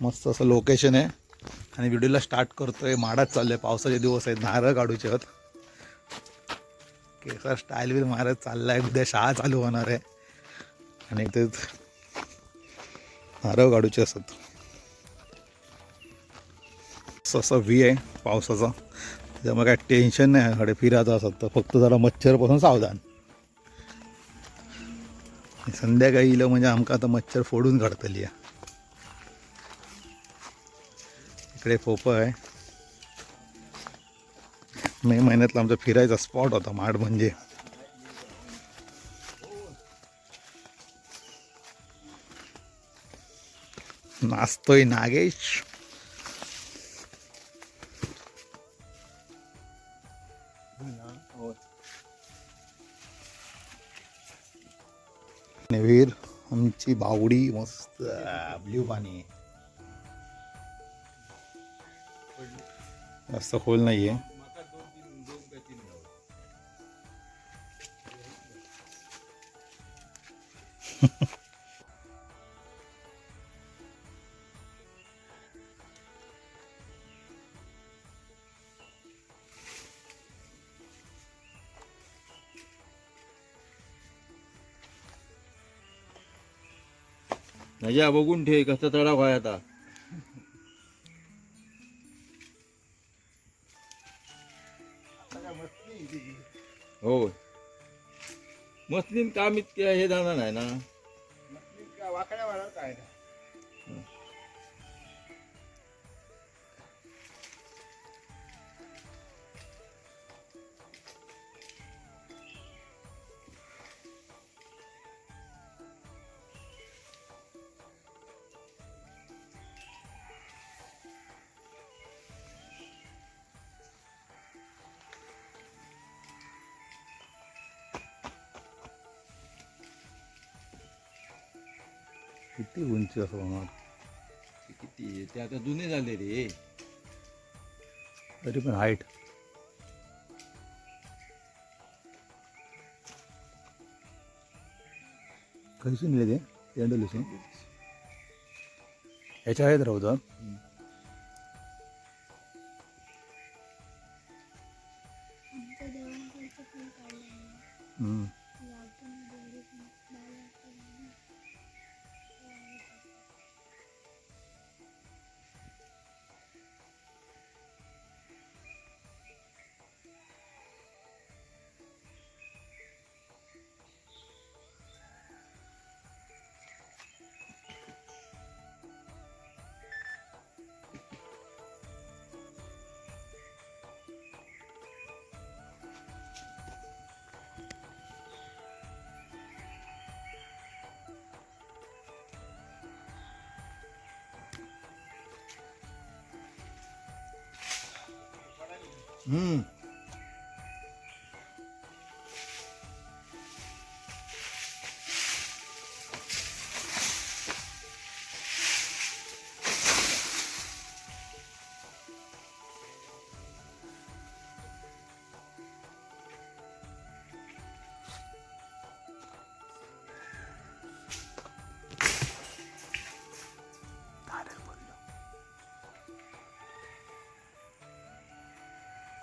मस्त असं लोकेशन आहे. आणि व्हिडिओला स्टार्ट करतोय. माडात आहे पावसाचे दिवस आहेत. नारळ काढूचे आहेत. केसर स्टाईल बिल मारत चाललाय. उद्या शाळा चालू होणार आहे. आणि तेच नारळ काढूचे असत. असं असं व्ही आहे पावसाचा. त्याच्यामुळे काय टेन्शन नाही. कडे फिरायचं असत तर फक्त जरा मच्छरपासून सावधान. संध्याकाळी इलं म्हणजे आमकां आता मच्छर फोडून काढतली आहे. इकडे पोपं आहे. मे महिन्यातला आमचा फिरायचा स्पॉट होता माड म्हणजे. नाचतोय नागेश. आणि आमची बावडी मस्त ब्ल्यू पाणी. जास्त खोल नाहीये नजा बघून ठे कसा तडा व्हाय आता. मसलीन काम इतके हे जाणार नाही ना. वाकड्या वाढत आहे किती उंची असं होणार? किती? ते आता जुने झाले रे. तरी पण हाईट कशी नेले ते? तेंडोलीशी ह्याच्या आहेत राहू. हम्म. हम्म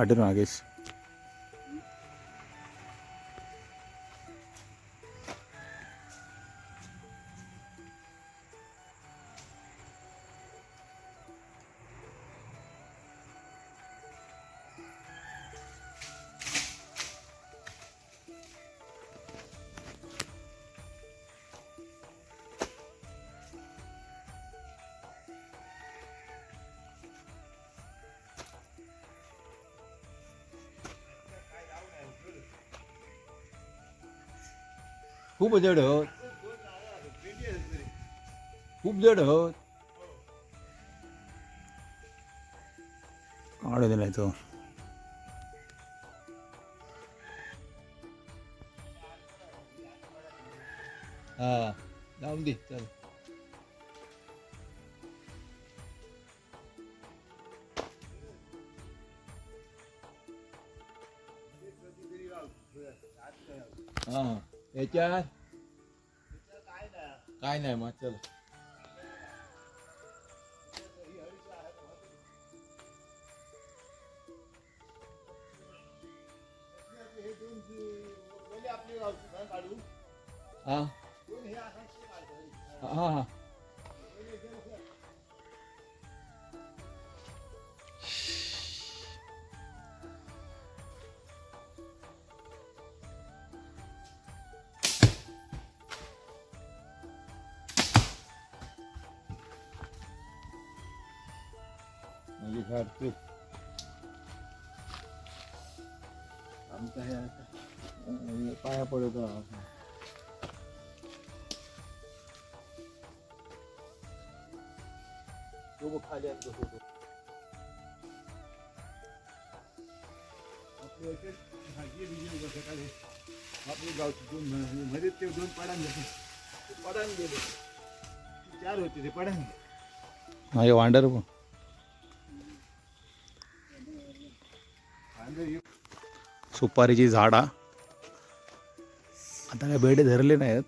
पाटील नागेश खूप जड होत खूप जड होत काढू दिलाय तो. हा जाऊन दे चल. વિચાર કાંઈ નહીં માં ચલો હા હા હા झाड ते. आमचं हे आता अं, पाया पडत तो खाली. आपली गावची दोन मध्ये ते दोन पडान गेले ते पडान गेले चार होते ते पडान माझे वांडर पण सुपारीची झाडा. आता काय बेडे धरले नाहीत.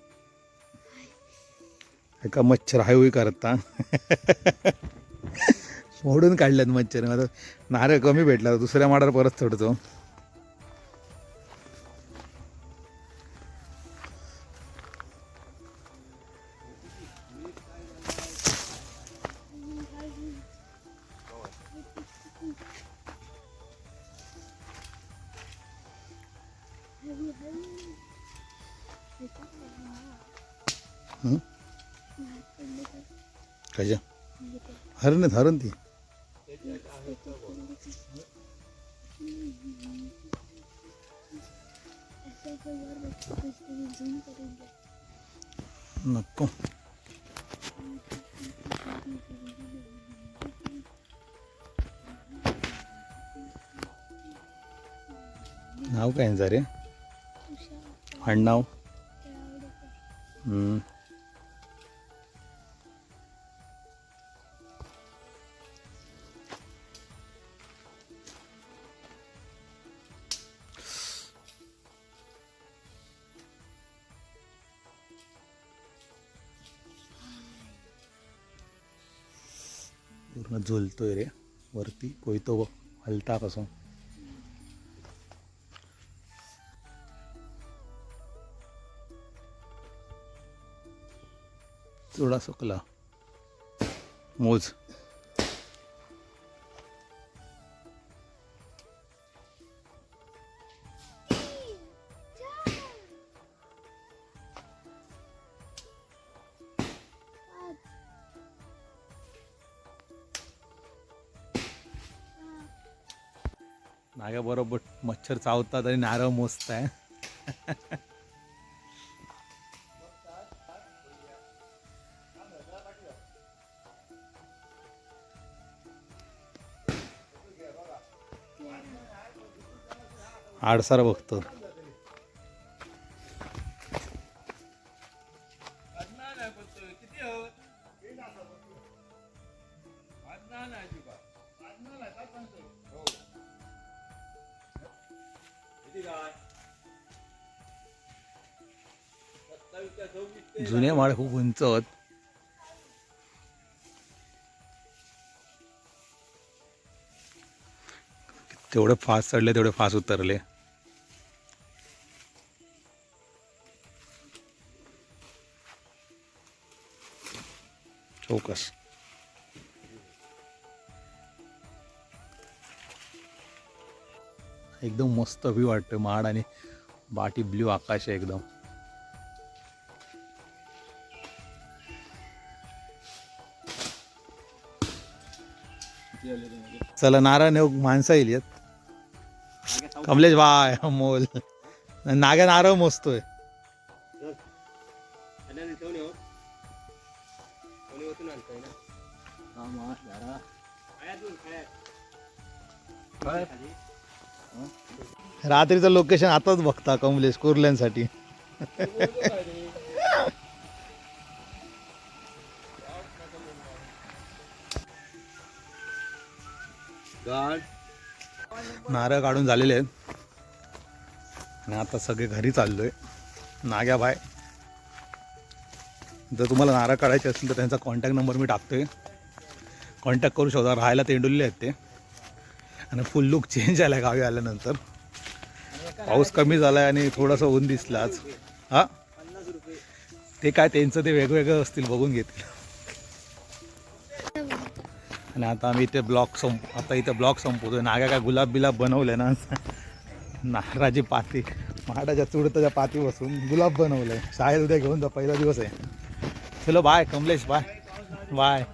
एका मच्छर हायवे करता. मोडून काढल्यात मच्छर. आता नारळ कमी भेटला दुसऱ्या माडावर परत चढतो. कधीतरी झूम करून द्या नको. नाव काय यांचं रे? आडनाव? ते हम्म. झुलतोय रे. वरती कोयतो बघ हलता कसं थोडा सुकला. मोज. नाग्या बरोबर मच्छर चावतात आणि नारळ मोजताय. आडसार बघतो. जुने माळ खूप उंच होत. तेवढे फास्ट चढले तेवढे फास्ट उतरले. चौकस. एकदम मस्त व्ह्यू वाटतं माड आणि बाटी ब्ल्यू आकाश आहे एकदम. चला नारा नेऊ माणसं येईल येत. कमलेश बाय अमोल. नाग्या नारळ मोजतोय. रात्रीचं लोकेशन आताच बघता कमलेश कुर्ल्यांसाठी. नारळ काढून झालेले आहेत. आणि आता सगळे घरी चाललोय. नाग्या बाय. जर तुम्हाला नारळ काढायचे असेल तर त्यांचा कॉन्टॅक्ट नंबर मी टाकतोय. कॉन्टॅक्ट करू शकता राहायला तेंडुलले आहेत ते. आणि फुल लुक चेंज झाला गावी आल्यानंतर. पाऊस कमी झाला आहे आणि थोडंसं ऊन दिसलं आज. हां? ते काय त्यांचं ते वेगवेगळं असतील बघून घेतील. आणि आता आम्ही इथे ब्लॉक संप आता इथे ब्लॉक संपवतो नागा काय गुलाब बिलाब बनवले ना? नारळाची पाती. माडाच्या चुडताच्या पाती बसून गुलाब बनवलं आहे शाळेत उद्या घेऊन जा पहिला दिवस आहे. चलो बाय कमलेश बाय बाय